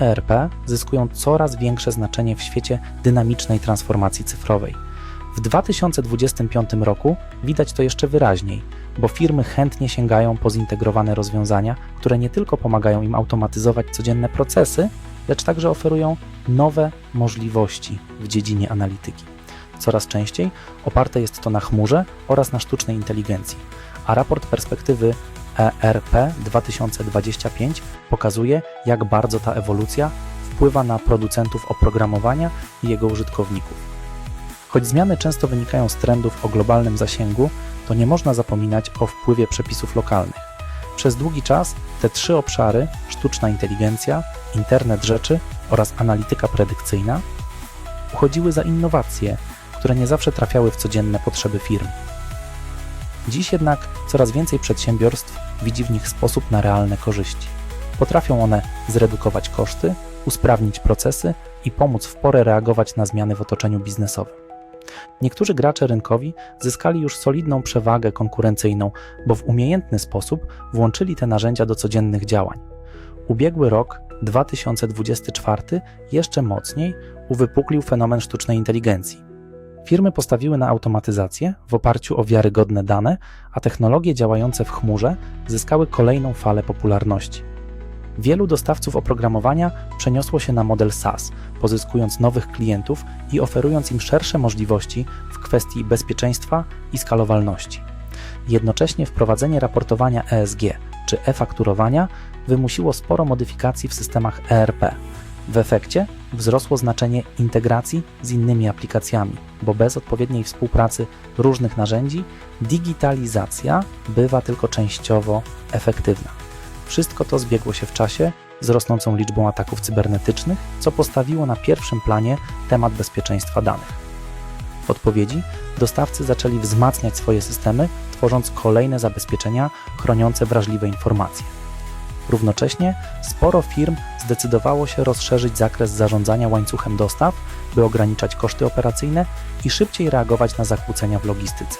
ERP zyskują coraz większe znaczenie w świecie dynamicznej transformacji cyfrowej. W 2025 roku widać to jeszcze wyraźniej, bo firmy chętnie sięgają po zintegrowane rozwiązania, które nie tylko pomagają im automatyzować codzienne procesy, lecz także oferują nowe możliwości w dziedzinie analityki. Coraz częściej oparte jest to na chmurze oraz na sztucznej inteligencji, a raport perspektywy ERP 2025 pokazuje, jak bardzo ta ewolucja wpływa na producentów oprogramowania i jego użytkowników. Choć zmiany często wynikają z trendów o globalnym zasięgu, to nie można zapominać o wpływie przepisów lokalnych. Przez długi czas te trzy obszary sztuczna inteligencja, internet rzeczy oraz analityka predykcyjna uchodziły za innowacje, które nie zawsze trafiały w codzienne potrzeby firm. Dziś jednak coraz więcej przedsiębiorstw widzi w nich sposób na realne korzyści. Potrafią one zredukować koszty, usprawnić procesy i pomóc w porę reagować na zmiany w otoczeniu biznesowym. Niektórzy gracze rynkowi zyskali już solidną przewagę konkurencyjną, bo w umiejętny sposób włączyli te narzędzia do codziennych działań. Ubiegły rok 2024 jeszcze mocniej uwypuklił fenomen sztucznej inteligencji. Firmy postawiły na automatyzację w oparciu o wiarygodne dane, a technologie działające w chmurze zyskały kolejną falę popularności. Wielu dostawców oprogramowania przeniosło się na model SaaS, pozyskując nowych klientów i oferując im szersze możliwości w kwestii bezpieczeństwa i skalowalności. Jednocześnie wprowadzenie raportowania ESG czy e-fakturowania wymusiło sporo modyfikacji w systemach ERP. W efekcie wzrosło znaczenie integracji z innymi aplikacjami, bo bez odpowiedniej współpracy różnych narzędzi digitalizacja bywa tylko częściowo efektywna. Wszystko to zbiegło się w czasie z rosnącą liczbą ataków cybernetycznych, co postawiło na pierwszym planie temat bezpieczeństwa danych. W odpowiedzi dostawcy zaczęli wzmacniać swoje systemy, tworząc kolejne zabezpieczenia chroniące wrażliwe informacje. Równocześnie sporo firm zdecydowało się rozszerzyć zakres zarządzania łańcuchem dostaw, by ograniczać koszty operacyjne i szybciej reagować na zakłócenia w logistyce.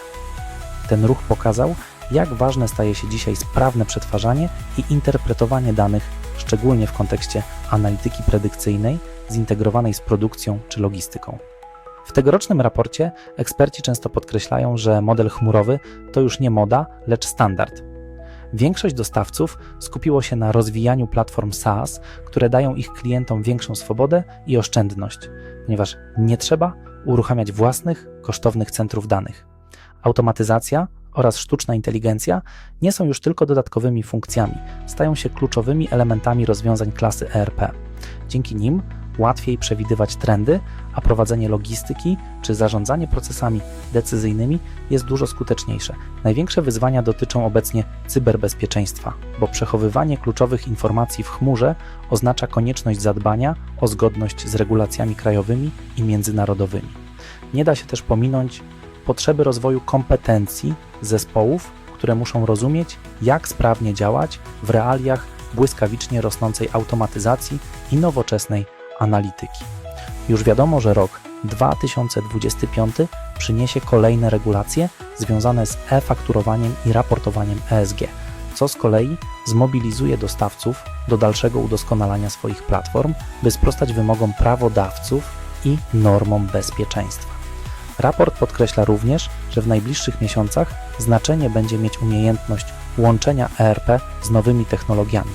Ten ruch pokazał, jak ważne staje się dzisiaj sprawne przetwarzanie i interpretowanie danych, szczególnie w kontekście analityki predykcyjnej zintegrowanej z produkcją czy logistyką. W tegorocznym raporcie eksperci często podkreślają, że model chmurowy to już nie moda, lecz standard. Większość dostawców skupiło się na rozwijaniu platform SaaS, które dają ich klientom większą swobodę i oszczędność, ponieważ nie trzeba uruchamiać własnych, kosztownych centrów danych. Automatyzacja oraz sztuczna inteligencja nie są już tylko dodatkowymi funkcjami, stają się kluczowymi elementami rozwiązań klasy ERP. Dzięki nim łatwiej przewidywać trendy, a prowadzenie logistyki czy zarządzanie procesami decyzyjnymi jest dużo skuteczniejsze. Największe wyzwania dotyczą obecnie cyberbezpieczeństwa, bo przechowywanie kluczowych informacji w chmurze oznacza konieczność zadbania o zgodność z regulacjami krajowymi i międzynarodowymi. Nie da się też pominąć potrzeby rozwoju kompetencji zespołów, które muszą rozumieć, jak sprawnie działać w realiach błyskawicznie rosnącej automatyzacji i nowoczesnej analityki. Już wiadomo, że rok 2025 przyniesie kolejne regulacje związane z e-fakturowaniem i raportowaniem ESG, co z kolei zmobilizuje dostawców do dalszego udoskonalania swoich platform, by sprostać wymogom prawodawców i normom bezpieczeństwa. Raport podkreśla również, że w najbliższych miesiącach znaczenie będzie mieć umiejętność łączenia ERP z nowymi technologiami.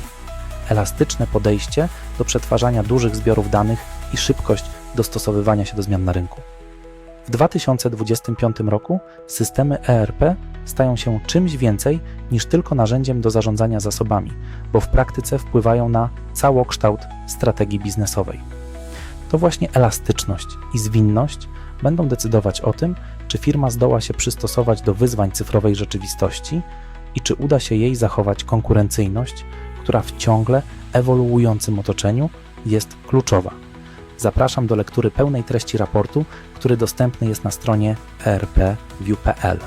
Elastyczne podejście do przetwarzania dużych zbiorów danych i szybkość dostosowywania się do zmian na rynku. W 2025 roku systemy ERP stają się czymś więcej niż tylko narzędziem do zarządzania zasobami, bo w praktyce wpływają na całokształt strategii biznesowej. To właśnie elastyczność i zwinność będą decydować o tym, czy firma zdoła się przystosować do wyzwań cyfrowej rzeczywistości i czy uda się jej zachować konkurencyjność, która w ciągle ewoluującym otoczeniu jest kluczowa. Zapraszam do lektury pełnej treści raportu, który dostępny jest na stronie erpview.pl.